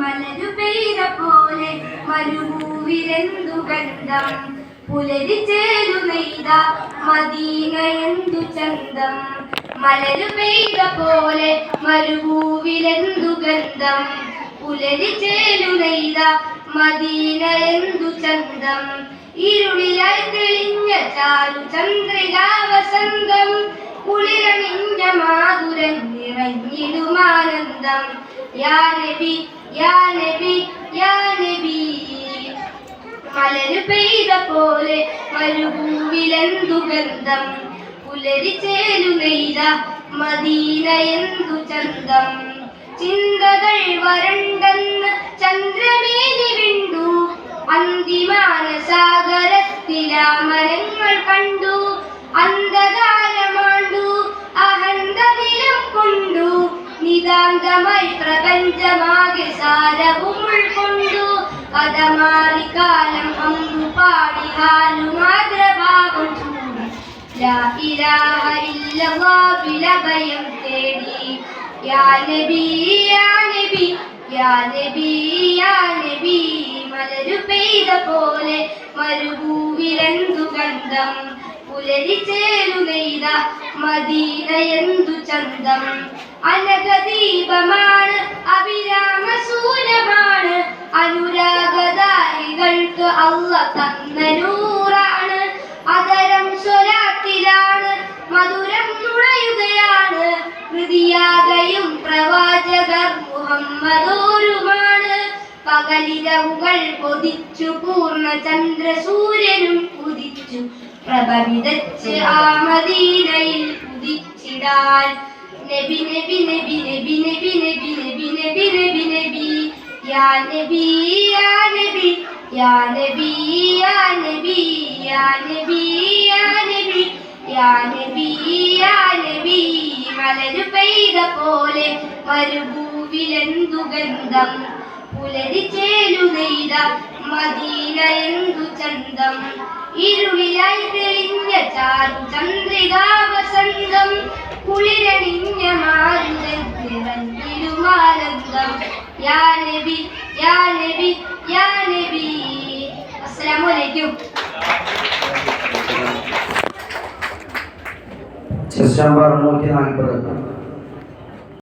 മലരു പെയ്ത പോലെ മരുഭൂവിലെന്തു ഗന്ധം? പുലരി ചേരു നെയ്ത മദീന എന്തു ചന്തം? മലരു പെയ്ത പോലെ മരുഭൂവിലെന്തു ഗന്ധം? പുലരി ചേരു നെയ്ത മദീന എന്തു ചന്തം? ഇരുളിലായി തെളിഞ്ഞ ചാരു ചന്ദ്രിക വസന്തം കുളിരണിഞ്ഞ മാതുരൻ നിറഞ്ഞിടുമാനന്ദം يا نبي يا نبي يا نبي മലര് പെയ്ത പോലെ മരുഭൂവിലെന്തു ഗന്ധം? പുലരി ചേലു മദീന എന്തു ചന്തം? ചിന്തകൾ വരണ്ടെന്ന് ചന്ദ്രമേനി വിണ്ടു. അന്തിമാന സാഗരത്തിലാമരങ്ങൾ കണ്ടു. അന്ധകാരമാണ്ടു നിതാന്തമായി പ്രപഞ്ചമാകെ സാരവും ഉൾക്കൊണ്ടു. കഥമാറി കാലം അമ്പു പാടി ഹാലുമാദ്രഭാവം ചൂടി. ലാ ഇലാഹ ഇല്ലല്ലാഹ് വിലഭയം തേടി. യാ നബി യാ നബി യാ നബി യാ നബി. മലരു പെയ്ത പോലെ മരുഭൂവിലെന്തു ഗന്ധം? പുലരിച്ചേരുകയിത മദീനയെന്തു ചന്തം? അനഗദീപമാണ് അഭിരാമ സൂര്യമാണ് അനുരാഗധാരികൾക്ക് അല്ല തന്ന നൂറാണ്. അതരം സ്വരാത്തിലാണ് മധുരം നുണയുകയാണ് കൃതിയാകയും പ്രവാചകർ മുഹമ്മദോ പകലിരവുകൾ കൊതിച്ചു പൂർണ ചന്ദ്രസൂര്യനും കുതിച്ചു പ്രഭ വിതച്ച് ആ മദീനയിൽ കുതിച്ചിടാൻ നബി നബി നബി നബി നബി നബി നബി നബി നബി നബി. യാ നബി യാ നബി. യാ നബി യാ നബി. യാ നബി യാ നബി. യാ നബി യാ നബി. മലരു പെയ്ത പോലെ മരുഭൂവിലെന്തു ഗന്ധം? പുലരി ചേലു നെയ്ത മദീന എന്തു ചന്തം? ഇരുളിലായി തെളിഞ്ഞ ചാരു ചന്ദ്രികാ വസന്തം കുളിരണിഞ്ഞ മാരുതൻ നിറഞ്ഞിലുമാനന്ദം യാ നബി യാ നബി യാ നബി. അസ്സലാമു അലൈക്കും ചെസ് നമ്പർ നൂറ്റി നാൽപ്പത്